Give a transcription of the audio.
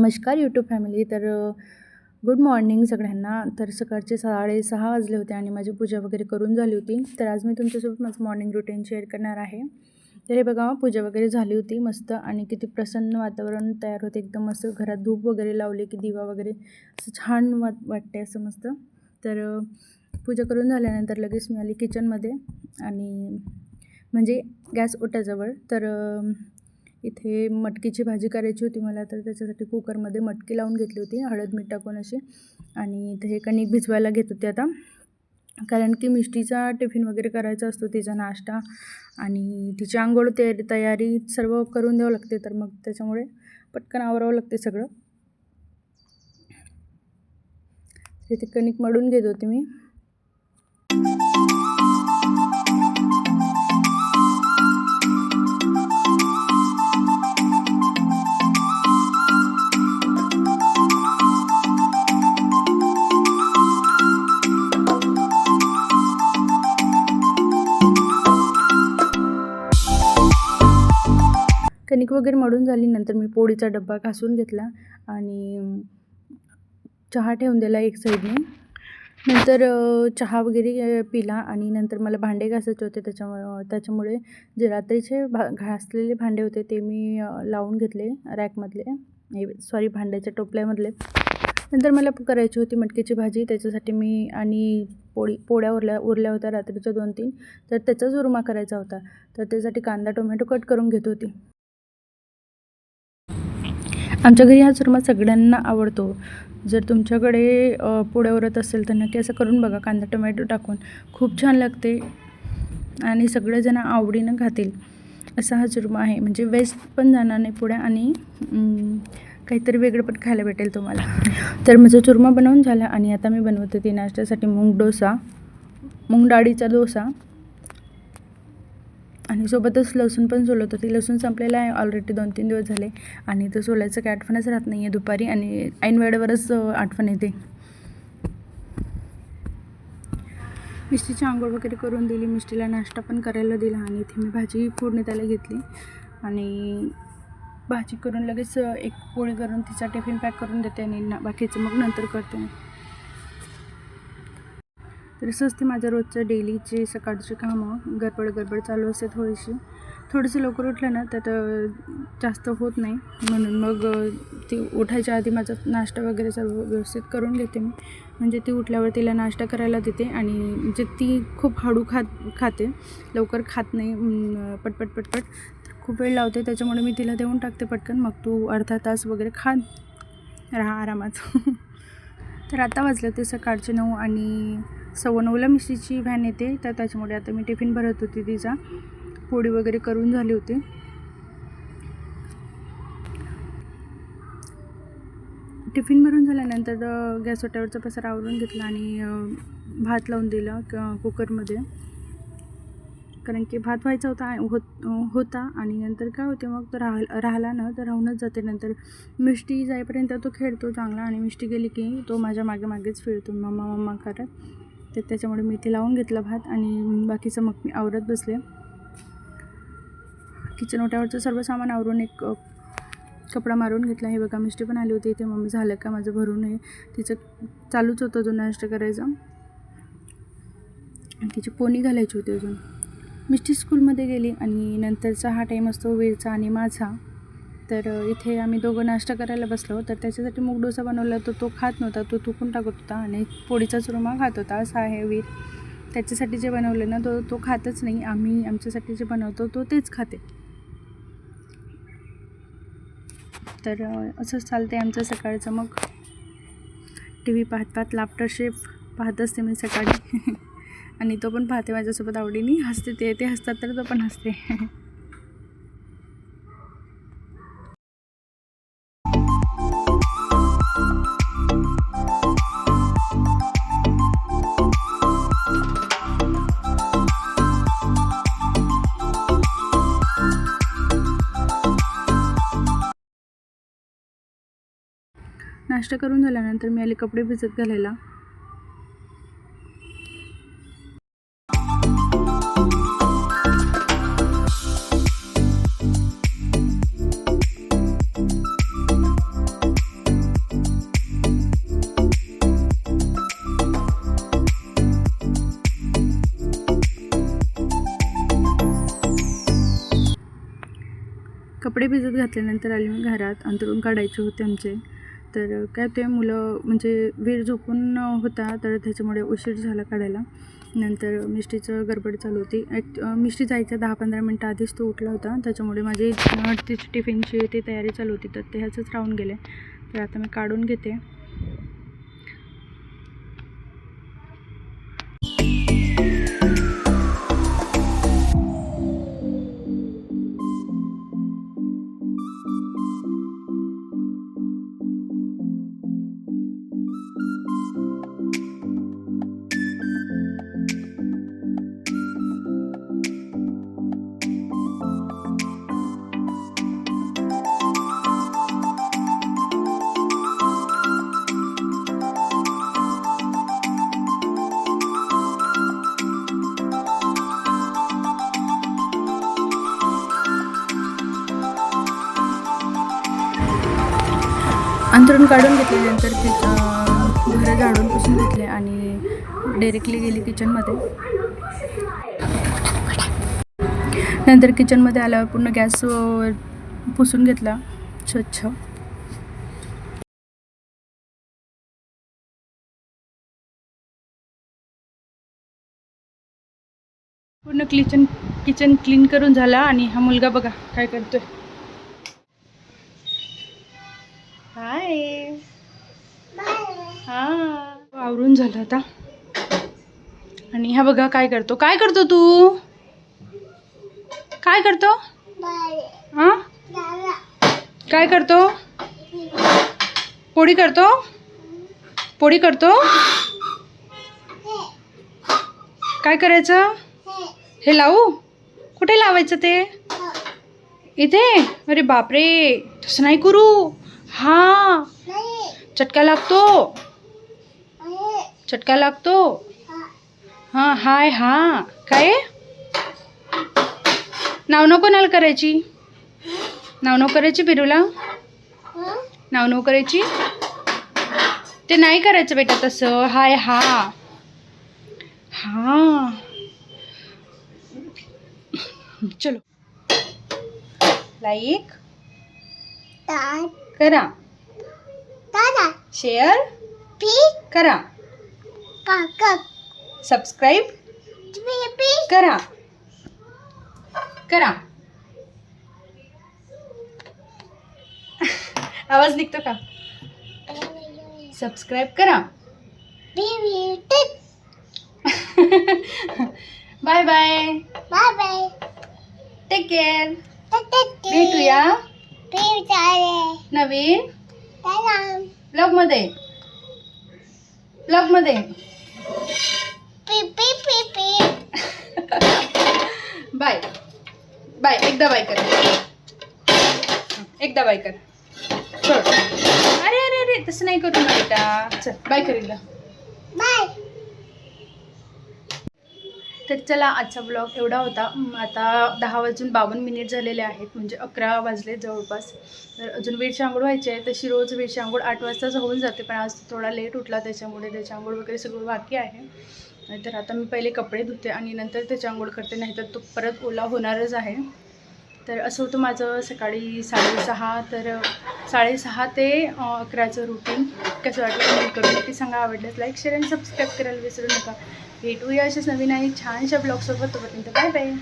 नमस्कार YouTube family तर good morning सगळ्यांना. तर सकाळचे साडेसहा वाजले होते आणि माझी पूजा वगैरे करून झाली होती. तर आज मी तुमच्यासोबत माझं मॉर्निंग रुटीन शेअर करणार आहे. तर हे बघा पूजा वगैरे झाली होती मस्त आणि किती प्रसन्न वातावरण तयार होते. एकदम मस्त घरात धूप वगैरे लावले की दिवा वगैरे असं छान वाट वाटते असं मस्त. तर पूजा करून झाल्यानंतर लगेच मी आली किचनमध्ये आणि म्हणजे गॅस ओट्याजवळ. तर इथे मटकीची भाजी करायची होती मला तर त्याच्यासाठी कुकरमध्ये मटकी लावून घेतली होती हळद मीठ टाकून अशी. आणि इथे हे कणिक भिजवायला घेत होते आता. कारण की मिष्टीचा टिफिन वगैरे करायचा असतो तिचा नाश्ता आणि तिची आंघोळ तयारी तयारी सर्व करून द्यावं लागते तर मग त्याच्यामुळे पटकन आवरावं लागते सगळं. तिथे कणिक मळून घेत होते मी. कणिक वगैरे मळून झाली नंतर मी पोळीचा डब्बा घासून घेतला आणि चहा ठेवून दिला एक साईडने. नंतर चहा वगैरे पिला आणि नंतर मला भांडे घासायचे होते. त्याच्यामुळे त्याच्यामुळे जे रात्रीचे भा घासलेले भांडे होते ते मी लावून घेतले रॅकमधले. सॉरी भांड्याच्या टोपल्यामधले. नंतर मला करायची होती मटकीची भाजी. त्याच्यासाठी मी आणि पोळी पोळ्या उरल्या उरल्या होत्या रात्रीच्या दोन तीन तर त्याचा उरमा करायचा होता. तर त्यासाठी कांदा टोमॅटो कट करून घेत होती. आमच्या घरी हा चुरमा सगळ्यांना आवडतो. जर तुमच्याकडे अ, पोळ्या उरत असेल तर नक्की असं करून बघा. कांदा टोमॅटो टाकून खूप छान लागते आणि सगळेजण आवडीनं खातील. असा हा चुरमा आहे. म्हणजे वेस्ट पण जाणार नाही पुढे आणि काहीतरी वेगळं पण खायला भेटेल तुम्हाला. तर माझा चुरमा बनवून झाला आणि आता मी बनवत होती नाश्त्यासाठी मूग डोसा मूग डाळीचा डोसा. आणि सोबतच लसूण पण सोलत होती. लसूण संपलेला आहे. ऑलरेडी दोन तीन दिवस झाले. आणि तो सोलायचं काही आठवणच राहत नाही आहे दुपारी. आणि ऐन वेळेवरच आठवण येते. मिष्टीची आंघोळ वगैरे करून दिली. मिष्टीला नाश्ता पण करायला दिला. आणि इथे मी भाजी फोडणी त्याला घेतली. आणि भाजी करून लगेच एक पोळी करून तिचा टिफिन पॅक करून देते. आणि ना बाकीचं मग नंतर करते तर असं असते माझ्या रोजचं डेलीचे सकाळची कामं गडबड गडबड चालू असते थोडीशी. थोडंसं लवकर उठलं ना त्यात जास्त होत नाही. म्हणून मग ती उठायच्या आधी माझा नाश्ता वगैरे सर्व व्यवस्थित करून घेते मी. म्हणजे ती उठल्यावर तिला नाश्ता करायला देते आणि म्हणजे ती खूप हळू खात खाते. लवकर खात नाही पटपट पटपट. तर खूप वेळ लावते त्याच्यामुळे मी तिला देऊन टाकते पटकन. मग तू अर्धा तास वगैरे खा. राहा आरामात. तर आता वाजलं ते सकाळचे नऊ आणि सव्वा नऊला मिस्टीची व्हॅन येते. तर त्याच्यामुळे आता मी टिफिन भरत होती तिचा. पोळी वगैरे करून झाली होती. टिफिन भरून झाल्यानंतर गॅस ओट्यावरचा पसारा आवरून घेतला आणि भात लावून दिला क- कुकरमध्ये कारण की भात व्हायचा होता होत होता आणि नंतर काय होते मग तो राह राहिला ना तर राहूनच जाते. नंतर मिष्टी जाईपर्यंत तो खेळतो चांगला आणि मिष्टी गेली की तो माझ्या मागे मागेच फिरतो. मम्मा मम्मा करत. तर त्याच्यामुळे मी ते लावून घेतला भात आणि बाकीचं मग मी आवरत बसले. किचन ओट्यावरचं सर्व सामान आवरून एक कपडा मारून घेतला. हे बघा मिष्टी पण आली होती इथे. मम्मी झालं का माझं? भरून आहे तिचं चालूच होतं अजून नाश्ता करायचा. आणि तिची पोनी घालायची होती अजून. मिष्टी स्कूलमध्ये गेली आणि नंतरचा हा टाईम असतो वेळचा आणि माझा. तर इथे आम्ही दोघं नाश्ता करायला बसलो. तर त्याच्यासाठी मूग डोसा बनवला तर तो खात नव्हता तो थुकून टाकत होता आणि पोळीचा चुरमा खात होता. असा आहे वीर. त्याच्यासाठी जे बनवलं ना तो तो खातच नाही. आम्ही आमच्यासाठी जे बनवतो तो तेच खाते. तर असंच चालते आमचं सकाळचं. मग टी व्ही पाहत पाहत लाफ्टर शेफ पाहत असते मी सकाळी. आणि तो पण पाहते माझ्यासोबत. आवडीने हसते ते ते हसतात तर तो पण हसते. नाश्ता करून झाल्यानंतर मी आले कपडे भिजत घालायला. कपडे भिजत घातल्यानंतर आले मी घरात. अंतरून काढायचे होते आमचे. तर काय ते मुलं म्हणजे वीर झोपून होता तर त्याच्यामुळे उशीर झाला काढायला. नंतर मिष्टीचं गडबड चालू होती. एक मिष्टी जायच्या दहा पंधरा मिनटं आधीच तो उठला होता. त्याच्यामुळे माझी तिची टिफिनची ती तयारी चालू होती तर ते ह्याचंच राहून गेले. तर आता मी काढून घेते. अंथरून काढून घेतल्यानंतर नंतर अं, घरं झाडून पुसून घेतले आणि डायरेक्टली गेली किचनमध्ये नंतर किचनमध्ये आल्यावर पूर्ण गॅस पुसून घेतला. स्वच्छ. पूर्ण किचन किचन क्लीन करून झाला आणि हा मुलगा बघा काय करतोय. हाय हा. आवरून झालं आता. आणि हा बघा काय करतो. काय करतो तू? काय करतो? हा? काय करतो? पोळी करतो? पोळी करतो? काय करायचं? हे लावू? कुठे लावायचं ते? इथे? अरे बापरे. तसं नाही करू. हा। चटका लागतो चटका लागतो हां हाय हा। काय? नाव नको कोणाला करायची। नाव नको करायची बिरूला नाव नको करायची। ते नाही करायचं बेटा तसं. हाय हा। हा। चलो। लाईक। करा. शेअर करा. सबस्क्राईब करा. करा. आवाज़ निघतो का? सबस्क्राईब करा. बाय बाय टेक केअर भेटूया. नवीन? ब्लॉगमध्ये. ब्लॉगमध्ये. बाय. बाय. एकदा बाय कर. एकदा बाय कर. अरे अरे अरे तसं नाही करू ना बेटा. चल बाय कर एकदा तर चला आजचा ब्लॉग एवढा होता. आता दहा वाजून बावन्न मिनिट झालेले आहेत म्हणजे अकरा वाजले जवळपास. तर अजून वेळची आंघोळ व्हायची आहे. तशी रोज वेळची आंघोळ आठ वाजताच होऊन जाते पण आज थोडा लेट उठला त्याच्यामुळे त्याची आंघोळ वगैरे सगळं बाकी आहे. तर आता मी पहिले कपडे धुते आणि नंतर त्याची आंघोळ करते नाहीतर तो परत ओला होणारच आहे. तर असं होतं माझं सकाळी साडेसहा तर साडेसहा ते अकराचं रुटीन कसं वाटलं कमेंट करून नक्की सांगा. आवडल्यास लाईक शेअर आणि सबस्क्राईब करायला विसरू नका. भेटूया अशाच नवीन आणि छानशा ब्लॉगसोबत तोपर्यंत बाय बाय